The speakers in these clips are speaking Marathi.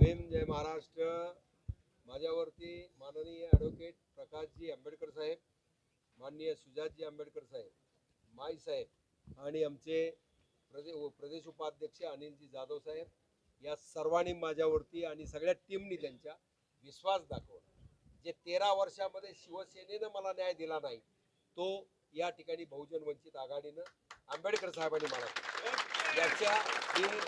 भीम जय महाराष्ट्र. माझ्यावरती माननीय ॲडव्होकेट प्रकाशजी आंबेडकर साहेब माननीय सुजातजी आंबेडकर साहेब माई साहेब आणि आमचे प्रदे प्रदेश उपाध्यक्ष अनिलजी जाधव साहेब या सर्वांनी माझ्यावरती आणि सगळ्या टीमनी त्यांच्या विश्वास दाखवला. जे तेरा वर्षामध्ये शिवसेनेनं मला न्याय दिला नाही तो या ठिकाणी बहुजन वंचित आघाडीनं आंबेडकर साहेबांनी मला याच्या मी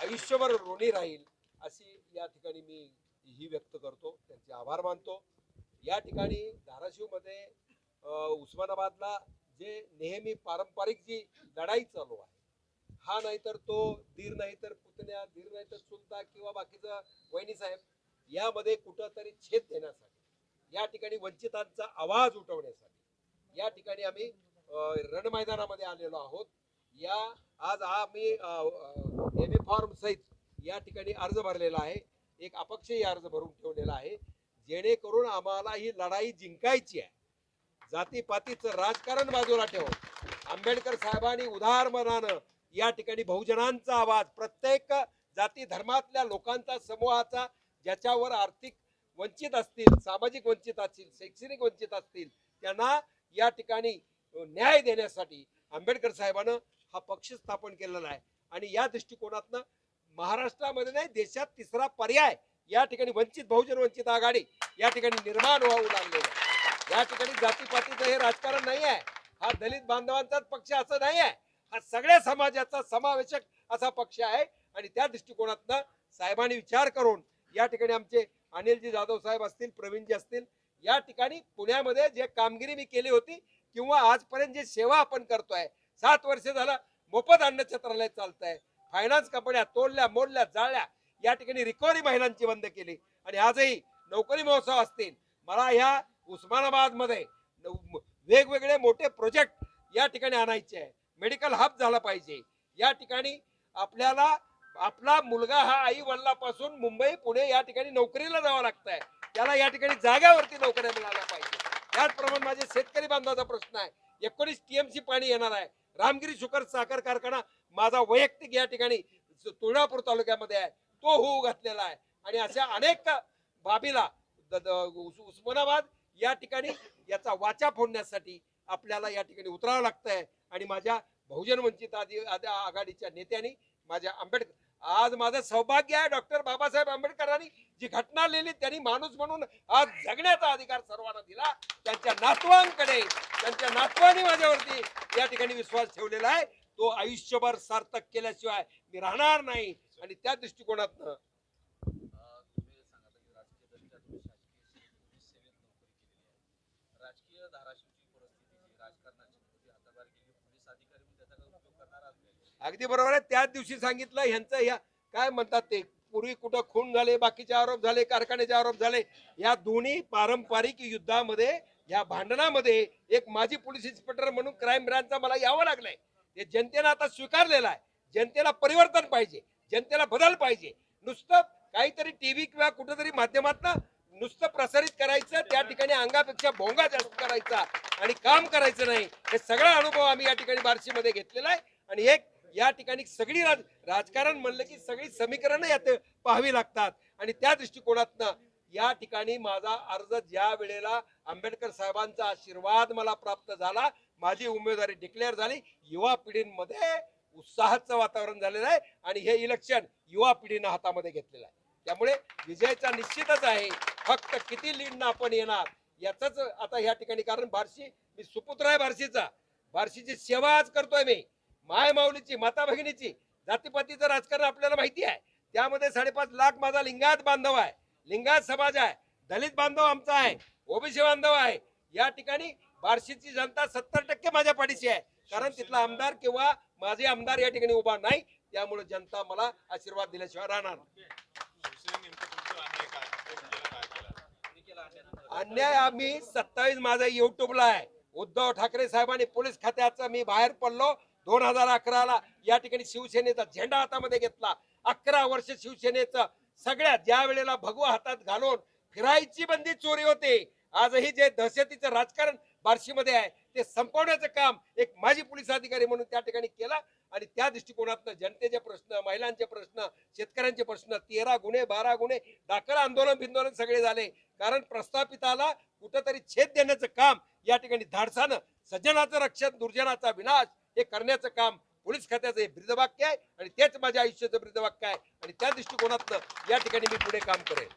आयुष्यभर ऋणी राहील. अशी या ठिकाणी मी ही व्यक्त करतो. त्यांचे आभार मानतो. या ठिकाणी धाराशिवमध्ये उस्मानाबादला जे नेहमी पारंपरिक जी लढाई चालू आहे हा नाहीतर तो धीर नाही तर पुतण्या धीर नाही तर चुलता किंवा बाकीचं वहिनी साहेब यामध्ये कुठंतरी छेद देण्यासाठी या ठिकाणी वंचितांचा आवाज उठवण्यासाठी या ठिकाणी आम्ही रणमैदानामध्ये आलेलो आहोत. या आज आम्ही एम ए फॉर्म सहित या ठिकाणी अर्ज भरलेला आहे. एक अपक्षही अर्ज भरून ठेवलेला आहे. जेणेकरून आम्हाला ही लढाई जिंकायची आहे. जातीपातीचं राजकारण बाजूला ठेवून आंबेडकर साहेबांनी उदार मनानं या ठिकाणी बहुजनांचा आवाज प्रत्येक जाती धर्मातल्या लोकांचा समूहाचा ज्याच्यावर आर्थिक वंचित असतील सामाजिक वंचित असतील शैक्षणिक वंचित असतील त्यांना या ठिकाणी न्याय देण्यासाठी आंबेडकर साहेबानं हा पक्ष स्थापन केलेला आहे. आणि या दृष्टिकोनातनं महाराष्ट्रामध्ये नाही देशात तिसरा पर्याय या ठिकाणी वंचित बहुजन वंचित आघाडी या ठिकाणी निर्माण व्हावं लागलेलं या ठिकाणी जातीपातीचं हे राजकारण नाही आहे. हा दलित बांधवांचाच पक्ष असं नाही आहे. हा सगळ्या समाजाचा समावेशक असा पक्ष आहे. आणि त्या दृष्टिकोनातनं साहेबांनी विचार करून या ठिकाणी आमचे अनिलजी जाधव साहेब असतील प्रवीणजी असतील या ठिकाणी पुण्यामध्ये जे कामगिरी मी केली होती किंवा आजपर्यंत जे सेवा आपण करतोय सात वर्ष झालं मोफत अन्न छत्रालय चालत आहे फायनान्स कंपन्या तोडल्या मोडल्या जाळल्या. या ठिकाणी रिकव्हरी महिलांची बंद केली. आणि आजही नोकरी महोत्सव असतील. मला ह्या उस्मानाबादमध्ये वेगवेगळे मोठे प्रोजेक्ट या ठिकाणी आणायचे आहे. मेडिकल हब झाला पाहिजे. या ठिकाणी आपल्याला आपला मुलगा हा आई वडिलापासून मुंबई पुणे या ठिकाणी नोकरीला जावं लागतंय. त्याला या ठिकाणी जाग्यावरती नोकऱ्या मिळाल्या पाहिजे. त्याचप्रमाणे माझे शेतकरी बांधवाचा प्रश्न आहे. एकोणीस टीएमसी पाणी येणार आहे. रामगिरी शुकर साखर कारखाना माझा वैयक्तिक या ठिकाणी तुळजापूर तालुक्यामध्ये आहे तो होऊ घातलेला आहे. आणि अशा अनेक बाबीला द- द- उस्मानाबाद या ठिकाणी याचा वाचा फोडण्यासाठी आपल्याला या ठिकाणी उतरावं लागतंय. आणि माझ्या बहुजन वंचित आधी आधी आघाडीच्या नेत्यांनी माझ्या आंबेडकर आज माझं सौभाग्य आहे डॉक्टर बाबासाहेब आंबेडकरांनी जी घटना लिहिली त्यांनी माणूस म्हणून आज जगण्याचा अधिकार सर्वांना दिला. त्यांच्या नातवांकडे त्यांच्या नातवांनी माझ्यावरती या ठिकाणी विश्वास ठेवलेला आहे. तो आयुष्यभर सार्थक केल्याशिवाय मी राहणार नाही. आणि त्या दृष्टिकोनातनं अगदी बरोबर आहे. त्याच दिवशी सांगितलं ह्यांचं ह्या काय म्हणतात ते पूर्वी कुठं खून झाले बाकीचे आरोप झाले कारखान्याचे आरोप झाले या दोन्ही पारंपरिक युद्धामध्ये या भांडणामध्ये एक माजी पोलीस इन्स्पेक्टर म्हणून क्राईम ब्रांचचा मला यावं लागलंय. ते जनतेनं आता स्वीकारलेलं आहे. जनतेला परिवर्तन पाहिजे. जनतेला बदल पाहिजे. नुसतं काहीतरी टीव्ही किंवा कुठेतरी माध्यमातनं नुसतं प्रसारित करायचं त्या ठिकाणी अंगापेक्षा भोंगा जास्त करायचा आणि काम करायचं नाही हे सगळा अनुभव आम्ही या ठिकाणी बार्शीमध्ये घेतलेला आहे. आणि एक या ठिकाणी सगळी राज राजकारण म्हणलं की सगळी समीकरणं यात पाहावी लागतात. आणि त्या दृष्टिकोनातनं या ठिकाणी माझा अर्ज ज्या वेळेला आंबेडकर साहेबांचा आशीर्वाद मला प्राप्त झाला माझी उमेदवारी डिक्लेअर झाली. युवा पिढींमध्ये उत्साहाचं वातावरण झालेलं आहे आणि हे इलेक्शन युवा पिढीनं हातामध्ये घेतलेलं आहे. त्यामुळे विजयाचा निश्चितच आहे. फक्त किती लीडनं आपण येणार याच आता या ठिकाणी कारण बार्शी मी सुपुत्र आहे बार्शीचा. बार्शीची सेवा आज करतोय मी. माय माऊलीची माता भगिनीची जातीपातीचं राजकारण आपल्याला माहिती आहे. त्यामध्ये साडेपाच लाख माझा लिंगायत बांधव आहे. लिंगायत समाज आहे. दलित बांधव आमचा आहे. ओबीसी बांधव आहे. या ठिकाणी बार्शीची जनता सत्तर टक्के माझ्या पाठीशी आहे. कारण तिथला आमदार किंवा माझे आमदार या ठिकाणी उभा नाही. त्यामुळे जनता मला आशीर्वाद दिल्याशिवाय राहणार अन्याय आम्ही सत्तावीस माझा युट्यूबला आहे. उद्धव ठाकरे साहेबांनी पोलीस खात्याचं मी बाहेर पडलो. दोन हजार अकराला या ठिकाणी शिवसेनेचा झेंडा हातामध्ये घेतला. अकरा वर्ष शिवसेनेचं सगळ्यात ज्या वेळेला भगवा हातात घालून फिरायची बंदी चोरी होते. आजही जे दहशतीचं राजकारण बार्शीमध्ये आहे. ते संपवण्याचं काम एक माजी पोलीस अधिकारी म्हणून त्या ठिकाणी केला आणि त्या दृष्टिकोनातनं जनतेचे प्रश्न महिलांचे प्रश्न शेतकऱ्यांचे प्रश्न तेरा गुन्हे बारा गुन्हे दाखल आंदोलन बिंदोलन सगळे झाले. कारण प्रस्थापिताला कुठंतरी छेद देण्याचं काम या ठिकाणी धाडसानं सज्जनाचं रक्षण दुर्जनाचा विनाश हे करण्याचं काम पोलीस खात्याचं हे ब्रीदवाक्य आहे आणि तेच माझ्या आयुष्याचं ब्रीदवाक्य आहे. आणि त्या दृष्टिकोनातनं या ठिकाणी मी पुढे काम करेन.